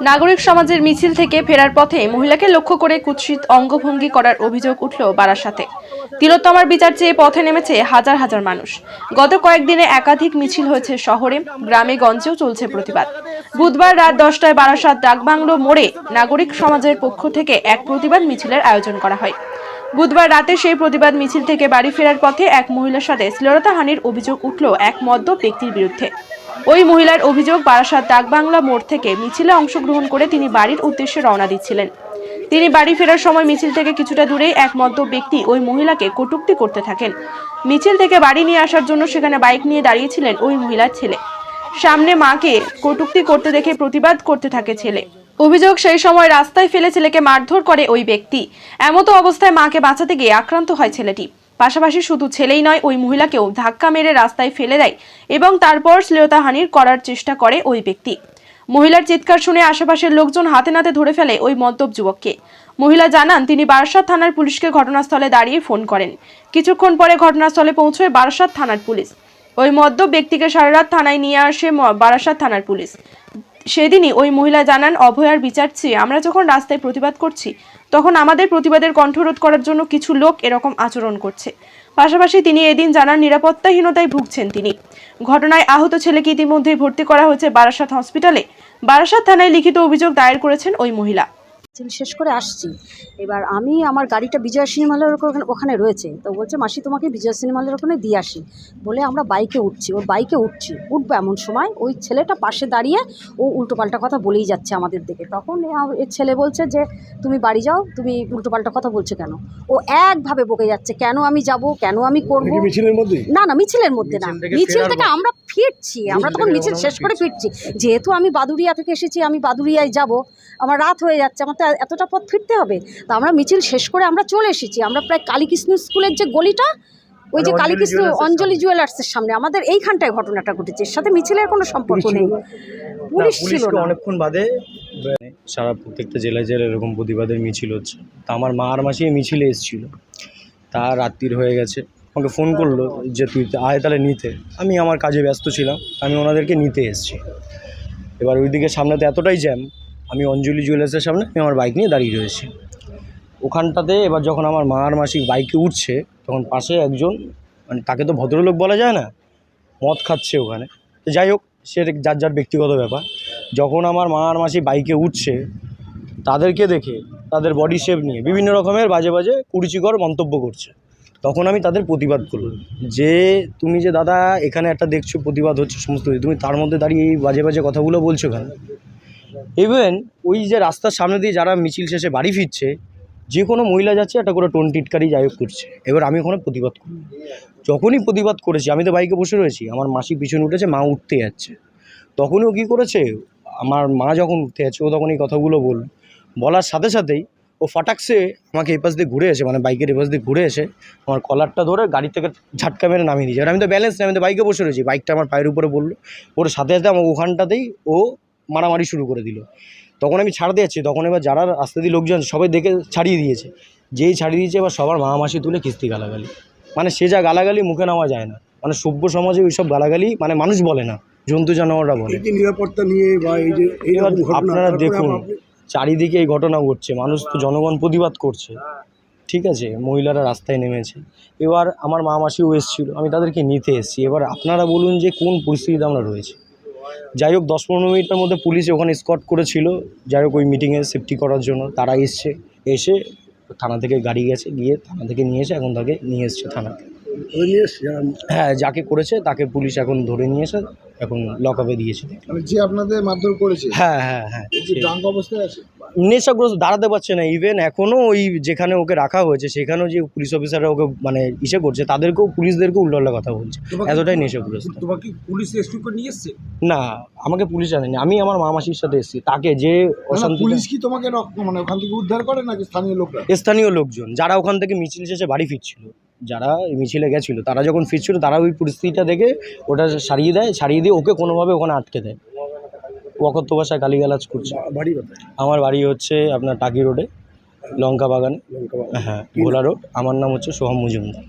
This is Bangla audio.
নাগরিক সমাজের মিছিল থেকে ফেরার পথে মহিলাকে লক্ষ্য করে কুৎসিত অঙ্গভঙ্গি করার অভিযোগ উঠল বারাসাতে তিলোত্তমার বিচার চেয়ে পথে নেমেছে হাজার হাজার মানুষ। গত কয়েকদিনে একাধিক মিছিল হয়েছে শহরে, গ্রামে, গঞ্জেও চলছে প্রতিবাদ। বুধবার রাত দশটায় বারাসাত ডাকবাংলো মোড়ে নাগরিক সমাজের পক্ষ থেকে এক প্রতিবাদ মিছিলের আয়োজন করা হয়। বুধবার রাতে সেই প্রতিবাদ মিছিল থেকে বাড়ি ফেরার পথে এক মহিলার সাথে শ্লীলতাহানির অভিযোগ উঠল এক মদ্য ব্যক্তির বিরুদ্ধে। ওই মহিলার অভিযোগ বারাসাত ডাকবাংলা মোড় থেকে মিছিলে অংশগ্রহণ করে তিনি বাড়ির উদ্দেশ্যে রওনা দিচ্ছিলেন। তিনি বাড়ি ফেরার সময় মিছিল থেকে কিছুটা দূরেই এক মদ্য ব্যক্তি ওই মহিলাকে কটূক্তি করতে থাকেন। মিছিল থেকে বাড়ি নিয়ে আসার জন্য সেখানে বাইক নিয়ে দাঁড়িয়েছিলেন ওই মহিলার ছেলে। সামনে মাকে কটূক্তি করতে দেখে প্রতিবাদ করতে থাকে ছেলে। অভিযোগ সেই সময় রাস্তায় ফেলে ছেলেকে মারধর করে ওই ব্যক্তি। এমতো অবস্থায় মাকে বাঁচাতে গিয়ে আক্রান্ত হয় ছেলেটি। পাশাপাশি শুধু ছেলেই নয়, ওই মহিলাকেও ধাক্কা মেরে রাস্তায় ফেলে দেয় এবং তারপর শ্লীলতাহানির করার চেষ্টা করে ওই ব্যক্তি। মহিলার চিৎকার শুনে আশেপাশের লোকজন হাতে নাতে ধরে ফেলে ওই মদ্যপ যুবককে। মহিলা জানান, তিনি বারাসাত থানার পুলিশকে ঘটনাস্থলে দাঁড়িয়ে ফোন করেন। কিছুক্ষণ পরে ঘটনাস্থলে পৌঁছয় বারাসাত থানার পুলিশ। ওই মদ্যপ ব্যক্তিকে সারারাত থানায় নিয়ে আসে বারাসাত থানার পুলিশ। সেদিনই ওই মহিলা জানান, অভয়ার বিচার চেয়ে আমরা যখন রাস্তায় প্রতিবাদ করছি, তখন আমাদের প্রতিবাদের কণ্ঠরোধ করার জন্য কিছু লোক এরকম আচরণ করছে। পাশাপাশি তিনি এদিন জানান, নিরাপত্তাহীনতায় ভুগছেন তিনি। ঘটনায় আহত ছেলেকে ইতিমধ্যেই ভর্তি করা হয়েছে বারাসাত হসপিটালে। বারাসাত থানায় লিখিত অভিযোগ দায়ের করেছেন ওই মহিলা। মিছিল শেষ করে আসছি। এবার আমি আমার গাড়িটা বিজয় সিনেমা হলের ওখানে ওখানে রয়েছে। তো বলছে মাসি তোমাকে বিজয় সিনেমা হলের ওখানে দিয়ে আসি। বলে আমরা বাইকে উঠছি। ওর বাইকে উঠছি। উঠবো এমন সময় ওই ছেলেটা পাশে দাঁড়িয়ে ও উল্টোপাল্টা কথা বলেই যাচ্ছে আমাদের দিকে। তখন এ ছেলে বলছে যে তুমি বাড়ি যাও তুমি উল্টোপাল্টা কথা বলছো কেন? ও একভাবে বকে যাচ্ছে কেন আমি যাব? কেন আমি করব? মিছিলের মধ্যে? না না মিছিলের মধ্যে না। মিছিল থেকে আমরা ফিরছি আমরা তখন মিছিল শেষ করে ফিরছি। যেহেতু আমি বাদুরিয়া থেকে এসেছি আমি বাদুরিয়ায় যাব আমার রাত হয়ে যাচ্ছে আমার তো এতটা পথ ফিরতে হবে। তো আমরা মিছিল শেষ করে আমরা চলে এসেছি। আমরা প্রায় কালীকৃষ্ণ স্কুলের যে গলিটা ওই যে মানে কালীকৃষ্ণ অঞ্জলি জুয়েলার্সের সামনে আমাদের এইখানটায় ঘটনাটা ঘটেছে। এর সাথে মিছিলের কোনো সম্পর্ক নেই। পুলিশ ছিল অনেকক্ষণ বাদে সারা প্রত্যেকটা জেলায় জেলায় এরকম প্রতিবাদের মিছিল হচ্ছে। তা আমার মা আর মাসি মিছিলে এসেছিল। তা রাত্রির হয়ে গেছে। আমাকে ফোন করল যে তুই আয় তাহলে নিতে। আমি আমার কাজে ব্যস্ত ছিলাম, আমি ওনাদেরকে নিতে এসেছি। এবার ওইদিকে সামনেতে এতটাই জ্যাম, আমি অঞ্জলি জুয়েলার্সের সামনে আমি আমার বাইক নিয়ে দাঁড়িয়ে রয়েছি। ওখানটাতে এবার যখন আমার মা আর মাসি বাইকে উঠছে, তখন পাশে একজন মানে তাকে তো ভদ্রলোক বলা যায় না, মদ খাচ্ছে ওখানে। তো যাই হোক, সে যার যার ব্যক্তিগত ব্যাপার। যখন আমার মা আর মাসি বাইকে উঠছে, তাদেরকে দেখে, তাদের বডি শেপ নিয়ে বিভিন্ন রকমের বাজে বাজে কুরুচিকর মন্তব্য করছে। তখন আমি তাদের প্রতিবাদ করলাম। যে তুমি যে, দাদা, এখানে একটা দেখছ প্রতিবাদ হচ্ছে সমস্ত তুমি তার মধ্যে দাঁড়িয়ে এই বাজে বাজে কথাগুলো বলছো কেন? ইভেন ওই যে রাস্তার সামনে দিয়ে যারা মিছিল শেষে বাড়ি ফিরছে, যে কোনো মহিলা যাচ্ছে একটা করে টোন টিটকারি যাই করছে। এবার আমি ওখানে প্রতিবাদ করি যখনই প্রতিবাদ করেছি, আমি তো বাইকে বসে রয়েছি, আমার মাসি পিছনে উঠেছে, মা উঠতে যাচ্ছে। তখনই ও কী করেছে, আমার মা যখন উঠতে যাচ্ছে, ও তখন এই কথাগুলো বলল। বলার সাথে সাথেই ও ফাটাকসে আমাকে এপাশ দিয়ে ঘুরে এসে মানে বাইকের এপাশ দিয়ে ঘুরে এসে আমার কলারটা ধরে গাড়ি থেকে ঝাটকা মেরে নামিয়ে দিয়েছে আমি তো ব্যালেন্স নেই আমি তো বাইকে বসে রয়েছি। বাইকটা আমার পায়ের উপরে বলল ওর সাথে সাথে আমার ওখানটাতেই ও মারামারি শুরু করে দিল। তখন আমি ছাড় দিয়েছি। তখন এবার যারা রাস্তা দিয়ে লোকজন সবাই দেখে ছাড়িয়ে দিয়েছে। যেই ছাড়িয়ে দিয়েছে এবার সবার মা মাসি তুলে কিস্তি গালাগালি। মানে সে যা গালাগালি মুখে নেওয়া যায় না। মানে সভ্য সমাজে ওইসব গালাগালি মানে মানুষ বলে না জন্তু জানোয়াররা বলে। নিরাপত্তা নিয়ে বা এই যে আপনারা দেখুন চারিদিকে এই ঘটনা ঘটছে মানুষ তো জনগণ প্রতিবাদ করছে। ঠিক আছে? মহিলারা রাস্তায় নেমেছে। এবার আমার মা মাসিও এসেছিল আমি তাদেরকে নিতে এসেছি। এবার আপনারা বলুন যে কোন পরিস্থিতিতে আমরা রয়েছি। যাই হোক দশ পনেরো মিনিটের মধ্যে পুলিশ ওখানে স্কট করেছিল। যাই হোক ওই মিটিংয়ে সেফটি করার জন্য তারা এসছে। এসে থানা থেকে গাড়ি গেছে গিয়ে থানা থেকে নিয়ে এসে এখন তাকে নিয়ে এসছে থানাতে। হ্যাঁ যাকে করেছে তাকে পুলিশ এখন ধরে নিয়েছে এখন লকআপে দিয়েছে। মানে যে আপনাদের মারধর করেছে? হ্যাঁ হ্যাঁ হ্যাঁ এই ড্রাঙ্ক অবস্থায় আছে? নেশাগ্রস্ত দাঁড়াতে পারছে না। ইভেন এখনও ওই যেখানে ওকে রাখা হয়েছে সেখানেও যে পুলিশ অফিসাররা ওকে মানে ইসে করছে তাদেরকেও পুলিশদেরকেও উল্টোপাল্টা কথা বলছে। এতটাই নেশাগ্রস্ত। তোমাকে পুলিশ রেস্কিউ করে নিয়ে এসছে? না আমাকে পুলিশ আনেনি আমি আমার মামাসির সাথে এসেছি। তাকে যে অশান্তি পুলিশ কি তোমাকে মানে ওখান থেকে উদ্ধার করে নাকি স্থানীয় লোকরা? স্থানীয় লোকজন যারা ওখান থেকে মিছিল শেষে বাড়ি ফিরছিল। যারা মিছিলে গেছিল তারা যখন ফিরছিল তারা ওই পরিস্থিতিটা দেখে ওটা সারিয়ে দেয় সারিয়ে দিয়ে ওকে কোনোভাবে ওখানে আটকে দেয়। অকথ্য ভাষায় গালিগালাজ করছে। বাড়ি আমার বাড়ি হচ্ছে আপনার টাকি রোডে লঙ্কা বাগানে। লঙ্কা বাগান। হ্যাঁ ভোলা রোড। আমার নাম হচ্ছে সোহম মজুমদার।